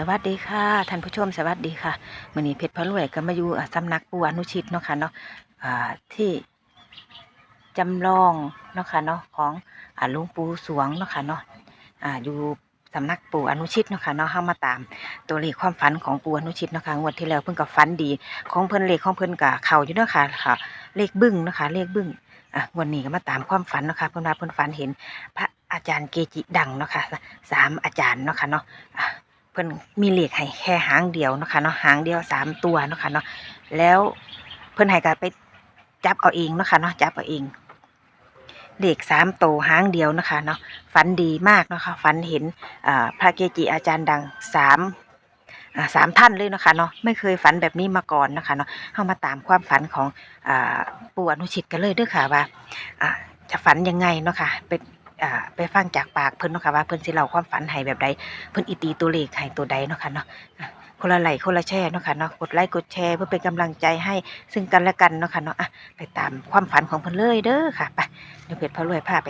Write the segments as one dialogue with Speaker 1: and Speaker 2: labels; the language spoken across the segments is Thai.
Speaker 1: สวัสดีค่ะท่านผู้ชมสวัสดีค่ะมื้อนี้เพชรพระรวยก็มาอยู่สำนักปู่อนุชิตเนาะค่ะเนาะที่จำลองเนาะค่ะเนาะของหลวงปู่สวงเนาะค่ะเนาะอ่าอยู่สำนักปู่อนุชิตเนาะค่ะเนาะเฮามาตามตัวเลขความฝันของปู่อนุชิตเนาะค่ะงวดที่แล้วเพิ่นก็ฝันดี ของเพิ่นเลขของเพิ่นก็เข้าอยู่เนาะค่ะค่ะ เลขบึ้งเนาะค่ะเลขบึ้งอะงวันนี้ก็มาตามความฝันเนาะค่ะเพิ่นว่าเพิ่นฝันเห็นพระอาจารย์เกจิดังเนาะค่ะสามอาจารย์เนาะค่ะเนาะ พิ่นมีเหลขให้แค่หางเดียวนะคะเนาะหางเดียวสามตัวนะคะเนาะแล้วเพิ่นให้ก็ไปจับเอาเองนะคะเนาะจับเอาเองเลขสามตัวหางเดียวนะคะเนาะฝันดีมากนะคะฝันเห็นพระเกจิอาจารย์ดังสามสามท่านเลยนะคะเนาะไม่เคยฝันแบบนี้มาก่อนนะคะเนาะเข้ามาตามความฝันของอปู่อนุชิตกันเลยด้อค่ะว่าจะฝันยังไงเนาะค่ะเป็น อ่าไปฟังจากปากเพิ่นเนาะค่ะว่าเพิ่นสิเล่าความฝันให้แบบใดเพิ่นอีตีตัวเลขให้ตัวใดเนาะค่ะเนาะคนละไหลคนละแช่เนาะค่ะเนาะกดไลค์กดแชร์เพื่อเป็นกำลังใจให้ซึ่งกันและกันเนาะค่ะเนาะอะไปตามความฝันของเพิ่นเลยเด้อค่ะไปเดี๋ยวเพจพระรวยพาไป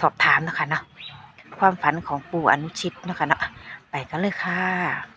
Speaker 1: สอบถามเนาะค่ะเนาะความฝันของปู่อนุชิตเนาะค่ะเนาะไปกันเลยค่ะ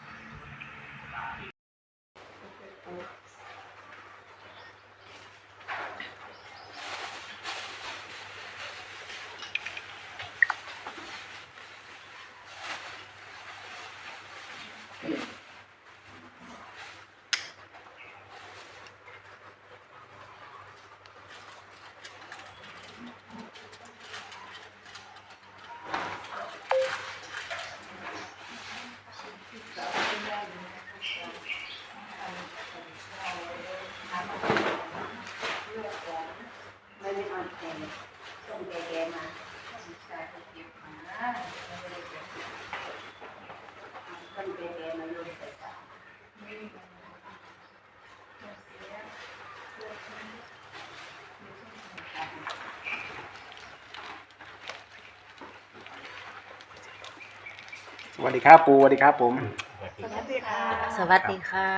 Speaker 2: สวัสดีครับปูสวัสดีครับผม
Speaker 3: สวัสดีค่ะ
Speaker 1: สวัสดีค่ะ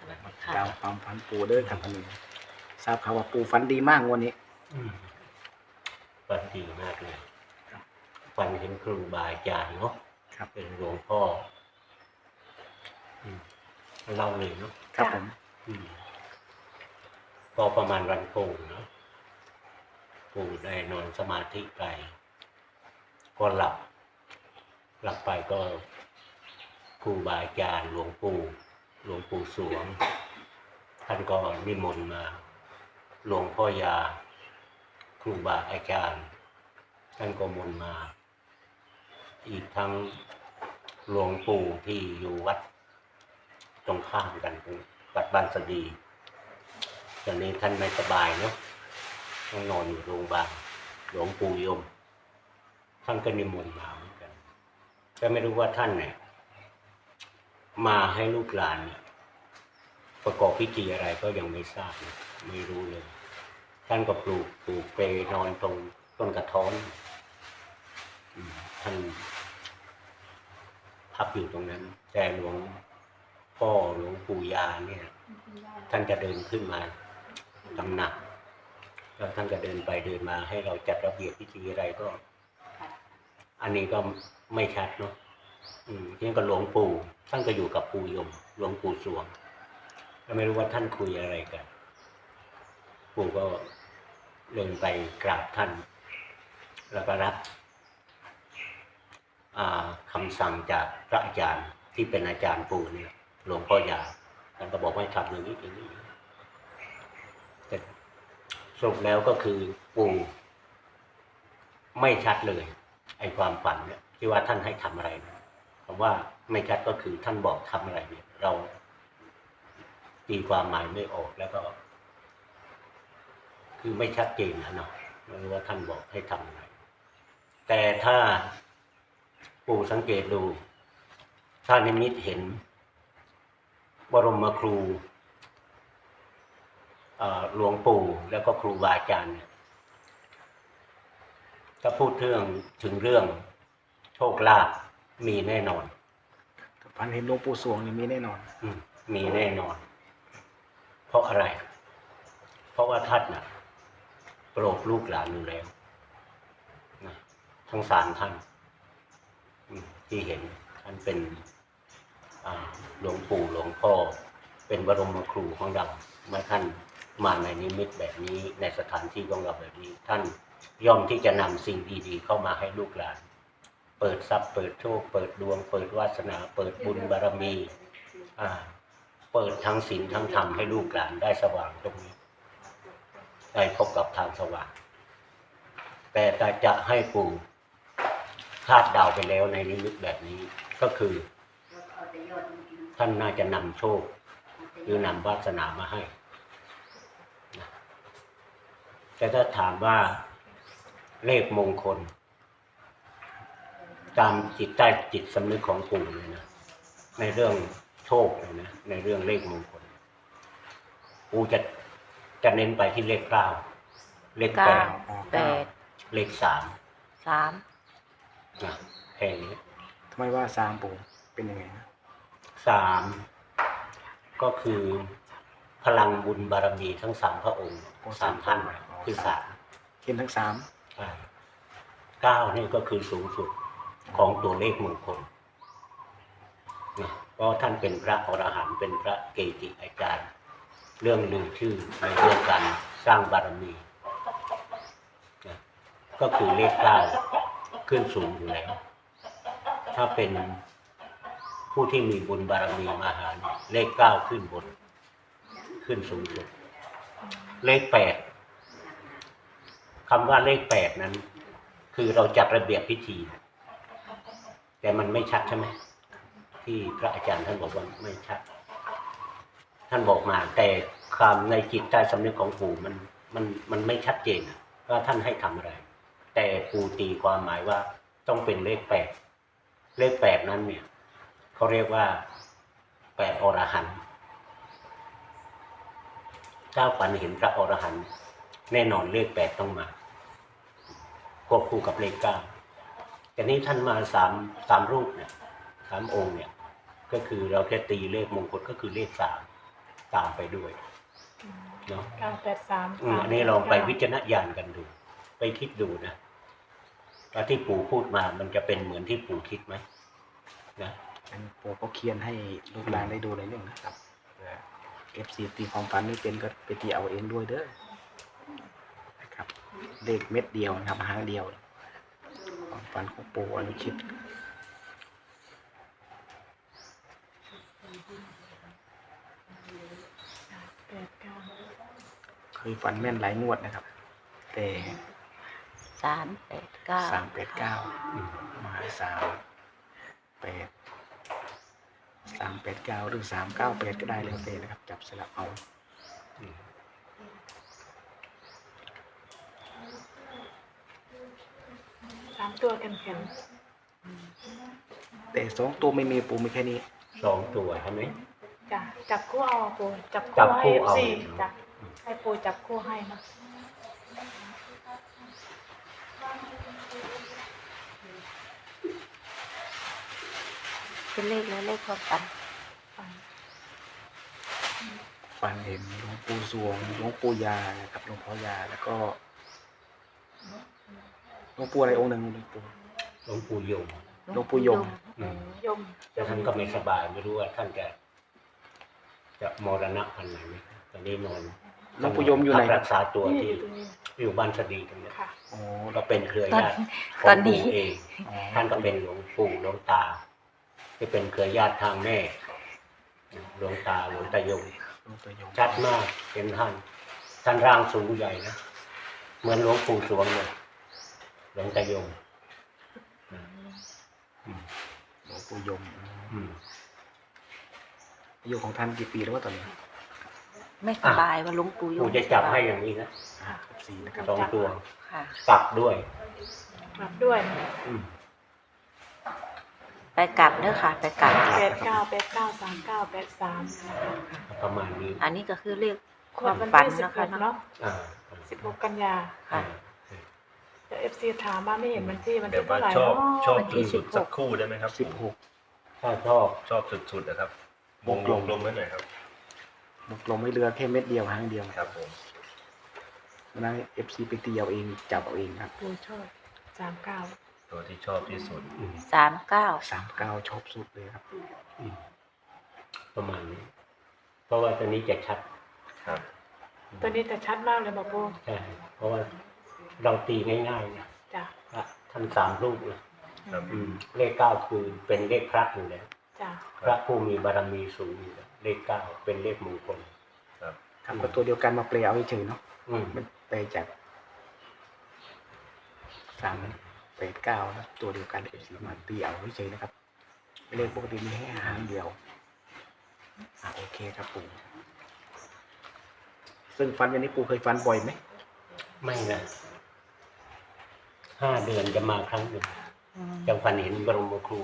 Speaker 1: สวัสดีค่ะ
Speaker 2: ตามความฝันปูเด้อครับวันนี้ทราบข่าวว่าปูฝันดีมากวันนี้
Speaker 3: ฝันดีมากเลยฝันเห็นครูบาอาจารย์เนาะ
Speaker 2: ครับ
Speaker 3: เป็นหลวงพ่ออืมเล่าเลยเนาะ
Speaker 2: ครับผม
Speaker 3: อืมพอประมาณวันโกงเนาะปู่ได้นอนสมาธิไปก็หลับ หลับไปก็ครูบาอาจารย์หลวงปู่หลวงปู่สวง ท่านก็นิมนต์มาหลวงพ่อยา ครูบาอาจารย์ ท่านก็มนมา อีกทั้งหลวงปู่ที่อยู่วัดตรงข้ามกันวัดบ้านสดีตอนนี้ท่านไม่สบายเนาะต้องนอนอยู่โรงพยาบาลหลวงปู่ยม ท่านก็นิมนต์มา กันแต่ไม่รู้ว่าท่านเนี่ยมาให้ลูกหลานเนี่ยประกอบพิธีอะไรก็ยังไม่ทราบไม่รู้เลย ท่านก็ปลูกปลูกเปนอนตรงต้นกระท้อนท่านพักอยู่ตรงนั้น แต่หลวงพ่อหลวงปู่ยาเนี่ย ท่านจะเดินขึ้นมาตำหนักแล้วท่านก็เดินไปเดินมาให้เราจัดระเบียบพิธีอะไรก็ อันนี้ก็ไม่ชัดเนาะอืมทีนี้ก็หลวงปู่ท่านก็อยู่กับปู่ยมหลวงปู่สวงก็ไม่รู้ว่าท่านคุยอะไรกัน ปู่ก็เดินไปกราบท่าน แล้วก็รับอ่าคำสั่งจากพระอาจารย์ที่เป็นอาจารย์ปู่เนี่ยหลวงพ่อยาท่านก็บอกให้ทำอย่างนี้อย่างนี้แต่สรุปแล้วก็คือปู่ไม่ชัดเลย ไอ้ความฝันเนี่ยที่ว่าท่านให้ทำอะไรนะคำว่าไม่ชัดก็คือท่านบอกทำอะไรเนี่ย เราตีความหมายไม่ออกแล้วก็ คือไม่ชัดเจนนะเนาะไม่รู้ว่าท่านบอกให้ทำอะไร แต่ถ้าปู่สังเกตดู ถ้านิมิตเห็น บรมครูหลวงปู่แล้วก็ครูบาอาจารย์เนี่ย ถ้าพูดเรื่องถึงเรื่องโชคลาภมีแน่นอน
Speaker 2: ฝันเห็นหลวงปู่สวงนี่มีแน่นอน
Speaker 3: อืมมีแน่นอน เพราะอะไร เพราะว่าท่านน่ะโปรดลูกหลานอยู่แล้วนะทั้งสารท่านอืมที่เห็นท่านเป็นอ่าหลวงปู่หลวงพ่อ เป็นบรมครูของเราเมื่อท่านมาในนิมิตแบบนี้ในสถานที่ของเราแบบนี้ท่าน ย่อมที่จะนำสิ่งดีๆ เข้ามาให้ลูกหลาน เปิดทรัพย์เปิดโชค เปิดดวง เปิดวาสนา เปิดบุญบารมี อ่า เปิดทั้งศีลทั้งธรรมให้ลูกหลานได้สว่างตรงนี้ ได้พบกับทางสว่าง แต่แต่จะให้ปู่คาดเดาไปแล้วในนิมิตแบบนี้ก็คือ ท่านน่าจะนำโชค หรือนำวาสนามาให้ แต่ถ้าถามว่า เลขมงคล ตามจิตใต้จิตสำนึกของปู่เลยนะในเรื่องโชคเลยนะในเรื่องเลขมงคลปู่จะจะเน้นไปที่เลขเก้าเลขแป
Speaker 1: เก้า
Speaker 3: ด
Speaker 1: แปด
Speaker 3: เลขสาม
Speaker 1: สาม
Speaker 3: นะแค่นี้
Speaker 2: ทำไมว่าสามปู่เป็นยังไงนะ
Speaker 3: สามก็คือพลังบุญบารมีทั้งสามพระองค์สามท่านคือสาม
Speaker 2: เห็นทั้งสาม
Speaker 3: ใช่ เก้านี่ก็คือสูงสุดของตัวเลขมงคลนะเพราะท่านเป็นพระอรหันต์เป็นพระเกจิอาจารย์ เรื่องลือชื่อในเรื่องการสร้างบารมีนะก็คือเลขเก้าขึ้นสูงอยู่แล้ว ถ้าเป็นผู้ที่มีบุญบารมีมาหาเนี่ยเลขเก้าขึ้นบน ขึ้นสูงสุด เลขแปด คำว่าเลขแปดนั้น คือเราจัดระเบียบพิธี แต่มันไม่ชัดใช่ไหมที่พระอาจารย์ท่านบอกว่าไม่ชัด ท่านบอกมา แต่ความในจิตใต้สำนึกของปู่มันมันมันไม่ชัดเจนว่าท่านให้ทำอะไร แต่ปู่ตีความหมายว่าต้องเป็นเลขแปดเลขแปดนั้นเนี่ยเขาเรียกว่าแปดอรหันต์ถ้าฝันเห็นพระอรหันต์แน่นอนเลขแปดต้องมา ควบคู่กับเลขเก้าแต่นี้ท่านมาสามสามรูปเนี่ยสามองค์เนี่ย ก็คือเราแค่ตีเลขมงคลก็คือเลขสามตามไปด้วยเนาะ
Speaker 4: เก้าแปดสาม
Speaker 3: อืมอันนี้ลองไปวิจารณญาณกันดู ไปคิดดูนะว่าที่ปู่พูดมามันจะเป็นเหมือนที่ปู่คิดไหมนะ
Speaker 2: อันปู่ก็เขียนให้ลูกหลานได้ดูในเรื่องนะครับเอฟซีตีความฝันไม่เป็นก็ไปตีเอาเองด้วยเด้อนะครับ เลขเม็ดเดียวนะครับหางเดียวความฝันของปู่อนุชิต
Speaker 4: แปดเก้า
Speaker 2: เคยฝันแม่นหลายงวดนะครับ แต่
Speaker 1: สามแปดเก้า
Speaker 2: สามแปดเก้า
Speaker 3: อืม
Speaker 2: มาสามแปดสามแปดเก้าหรือสามเก้าแปดก็ได้แล้วแต่นะครับ จับสลับเอา
Speaker 3: อืม
Speaker 4: สามตัวกันแข็ง
Speaker 2: แต่สองตัวไม่มีปูมีแค่นี้
Speaker 3: สองตัวใช่ไหม
Speaker 4: ๆจ้ะจับคู่เอาปูจับ
Speaker 3: จั
Speaker 4: คู่
Speaker 3: บคู่
Speaker 4: ให้เอฟ
Speaker 3: เอา
Speaker 4: ซีจ้ะให้ปูจับคู่ให้นะ
Speaker 1: เป็นเลขแล้วเลขความฝัน
Speaker 4: ฟัง
Speaker 2: ฟันเห็นหลวงปู่สวงหลวงปู่ยานะครับหลวงพ่อยาแล้วก็ห ลวงปู่อะไรองค์หนึ่งหลวงปู่
Speaker 3: หลวงปู่ยม
Speaker 2: หลวงปู่ยม
Speaker 3: อืม
Speaker 4: ยม
Speaker 3: แต่ท่านก็ไม่สบายไม่รู้ว่าท่านจะ จะมรณะพันไหนไหมตอนนี้นอน
Speaker 2: หลวงปู่ยมอยู่ไหน
Speaker 3: พักรักษาตัว
Speaker 4: นี่
Speaker 3: ที่
Speaker 4: ตรงนี้
Speaker 3: อยู่บ้านสดีกันเนี่ย
Speaker 4: ค่ะ
Speaker 2: โอ้
Speaker 3: ก็เป็นเครือ
Speaker 1: ตอน
Speaker 3: ญาติข
Speaker 1: ต
Speaker 3: อ
Speaker 1: องนนี้
Speaker 3: ปู่เอง
Speaker 2: อ๋อ
Speaker 3: ท่านก็เป็นหลวงปู่หลวงตาที่เป็นเครือญาติทางแม่หลวงตาหลวงตายง
Speaker 2: หลวงปู่ยม
Speaker 3: ชัดมากเป็นท่าน ท่านร่างสูงใหญ่นะเหมือนหลวงปู่สวงเลยห ลวงตายงอืม
Speaker 2: หลวงปู่ยม
Speaker 3: อืม
Speaker 2: อายุของท่านกี่ปีแล้วว่าตอนนี้
Speaker 1: ไม่สบายว่าหลุงปู่ย
Speaker 3: ปู่จะจับให้อย่างนี้นะ
Speaker 2: อ่าสี่นะครับ
Speaker 3: สองตัว
Speaker 1: ค่ะ
Speaker 3: กลับด้วย
Speaker 4: กลับด้วย
Speaker 3: อืม
Speaker 1: ไปกลับเด้อค่ะ ไปกลับ
Speaker 4: แปดเก้าแปดเก้าสามเก้าแปดสาม
Speaker 3: ประมาณนี้
Speaker 1: อันนี้ก็คือเลขค
Speaker 4: วั
Speaker 1: วานม
Speaker 4: วัน
Speaker 1: ฝัน
Speaker 4: ที่สิบ
Speaker 1: นะ
Speaker 4: ห
Speaker 1: คะ
Speaker 4: ก
Speaker 1: เนาะ
Speaker 4: เนาะ
Speaker 3: อ่า
Speaker 4: สิบหกกันยา
Speaker 1: ค่ะ
Speaker 4: เดี๋ยวเอฟซีถามว่าไม่เห็นวันที่วัน
Speaker 5: เดี๋ย
Speaker 4: ที่
Speaker 5: วว่า
Speaker 4: เท่าไหร่
Speaker 5: ชอบ
Speaker 4: เนาะ
Speaker 5: ชอบ
Speaker 1: วันที่
Speaker 5: สุด
Speaker 1: 16
Speaker 5: ๆสักครู่ได้ไหมครับ
Speaker 2: สิบหก
Speaker 3: ถ้าชอบ
Speaker 5: ชอบสุดๆนะครับวง
Speaker 2: วงกล
Speaker 5: ล
Speaker 2: ม
Speaker 5: มลมไว้หน่อยครับ
Speaker 2: บกลงไม่เรือแค่เม็ดเดียวหางเดียว
Speaker 5: ครับผม
Speaker 2: วันนั้นเอฟซีไปตีเอาเองจับเอาเองครับ
Speaker 4: ปูชอบสามเก้า
Speaker 5: ตัวที่ชอบที่สุด
Speaker 3: อืม
Speaker 1: สามเก้า
Speaker 2: สามเก้าชอบสุดเลยครับ
Speaker 3: อืมประมาณนี้ เพราะว่าตัวนี้จะชัด
Speaker 5: ครับ
Speaker 4: ตัวนี้แต่ชัดมากเลยบอกปู
Speaker 3: ใช่เพราะว่า เราตีง่ายๆนะ
Speaker 4: จ้ะ
Speaker 3: พระท่านสามรูปนะครับ
Speaker 4: อืม
Speaker 3: อืมเลขเก้าคือเป็นเลขพระอยู่แล้ว
Speaker 4: จ้ะ
Speaker 3: พระผู้มีบารมีสูงอยู่แล้วเลขเก้าเป็นเลขมงคล
Speaker 5: ครับ
Speaker 2: ครับก็ตัวเดียวกันมาเปลเอาเฉยๆเนาะ
Speaker 3: อืม
Speaker 2: มันไปจากสามแปดเก้านะตัวเดียวกันเอฟซีมาตีเอาเฉยๆนะครับเลขปกติมีแค่หางเดียวอะโอเคครับปู่ซึ่งฟันวันนี้ปู่เคยฟันบ่อยไหม
Speaker 3: ไม่นะ ห้าเดือนจะมาครั้งหนึ่ง
Speaker 1: อืม
Speaker 3: จังฟันเห็นบรมครู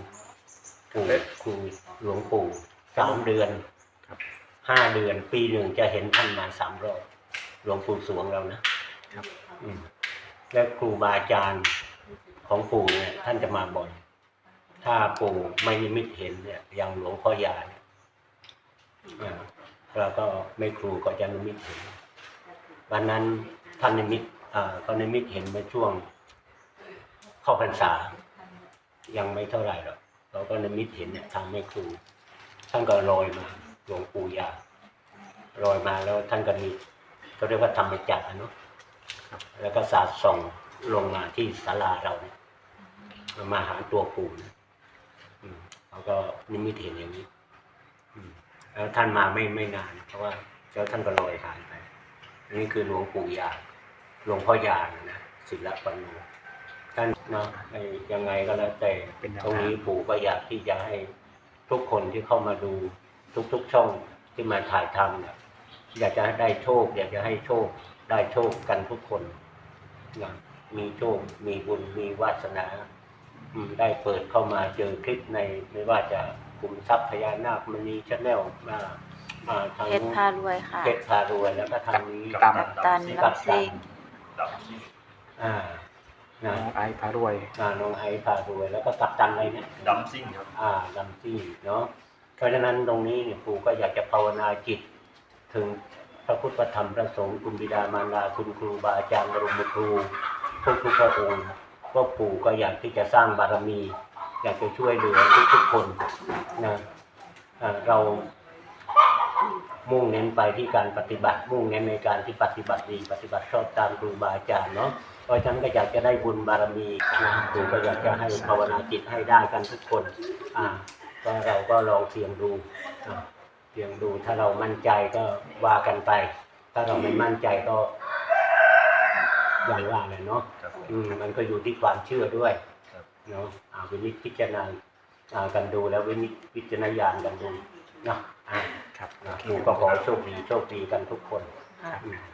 Speaker 3: ครูครูหลวงปู่สามเดือน
Speaker 2: ครับ
Speaker 3: ห้าเดือน ปีหนึ่งจะเห็นท่านมาสามรอบหลวงปู่สวงเรานะครับอืมและครูบาอาจารย์ของปู่เนี่ย ท่านจะมาบ่อย ถ้าปู่ไม่นิมิตเห็นเนี่ยอย่างหลวงพ่อยาเนี่ยอ่าแล้วก็ไม่ครูก็จะนิมิตเห็นวันนั้นท่านนิมิตอ่าเขานิมิตเห็นเมื่อช่วง เข้าพรรษา ยังไม่เท่าไหร่หรอกเราก็นิมิตเห็นเนี่ยทางแม่ครูท่านก็ลอยมาหลวงปู่ยาลอยมาแล้วท่านก็มีเขาเรียกว่าธรรมจักรอะเนาะแล้วก็สาดส่องลงมาที่ศาลาเราเนี่ยมาหาตัวปู่นะเขาก็นิมิตเห็นอย่างนี้แล้วท่านมาไม่ไม่นาน เพราะว่าแล้วท่านก็ลอยผ่านไปนนี้คือหลวงปู่ยาหลวงพ่อยานะศิลปันโน ท่านเนาะไอ้ยังไงก็แล้วแต่
Speaker 2: เป็นแนว
Speaker 3: ตรง
Speaker 2: ทาง
Speaker 3: นี้ปู่ก็อยากที่จะให้ทุกคนที่เข้ามาดูทุกๆช่องที่มาถ่ายทำเนี่ยอยากจะให้ได้โชค อยากจะให้โชคได้โชคกันทุกคนนะมีโชค มีบุญมีวาสนาอืมได้เปิดเข้ามาเจอคลิปในไม่ว่าจะกลุ่มทรัพย์พญานาคมณีชาแนลมามาทาง
Speaker 1: เพชรพารวยค่ะ
Speaker 3: เพชรพารวยแล้วก็ทางนี้
Speaker 2: ตาม
Speaker 1: กัปตัน
Speaker 3: กับ
Speaker 1: ลำซิ่ง
Speaker 5: ดับที่
Speaker 3: อ่า
Speaker 2: น้
Speaker 3: นะ
Speaker 2: องไอซ์พารวย
Speaker 3: อ่าน้องไอซ์พารวย แล้วก็กัปตันอะไรเนี่ย
Speaker 5: ดัมซิ่งครับ
Speaker 3: อ่าลำที่เนาะเพราะฉะนั้นตรงนี้เนี่ยปู่ก็อยากจะภาวนาจิต ถึงพระพุทธธรรมพระสงฆ์คุณบิดามารดาคุณครูบาอาจารย์บรมครูทุกทุกๆพระองค์ก็ปู่ก็อยากที่จะสร้างบารมี อยากจะช่วยเหลือทุกๆคนนะอ่าเรามุ่งเน้นไปที่การปฏิบัติ มุ่งเน้นในการที่ปฏิบัติดี ปฏิบัติชอบตามครูบาอาจารย์เนาะ เพราะฉะนั้นก็อยากจะได้บุญบารมีนะปู่ก็อยากจะให้ภาวนาจิตให้ได้กันทุกคนอ่าก็เราก็ลองเสี่ยงดูอ่าเสี่ยงดูถ้าเรามั่นใจก็ว่ากันไป ถ้าเราไม่มั่นใจก็อย่างว่าเลยเนาะ
Speaker 5: ครับ
Speaker 3: อืมมันก็อยู่ที่ความเชื่อด้วย
Speaker 5: ครับ
Speaker 3: เนาะอ่าวินิจพิจารณาอ่ากันดูแล้ววินิจพิจารณญาณกันดูเนาะอ่า
Speaker 2: ครับโอ
Speaker 3: นะ
Speaker 2: เค
Speaker 3: ดูก็ขอให้โชคดีโชคดีกันทุกคน
Speaker 1: ค่ะ
Speaker 3: อืม
Speaker 2: ครับ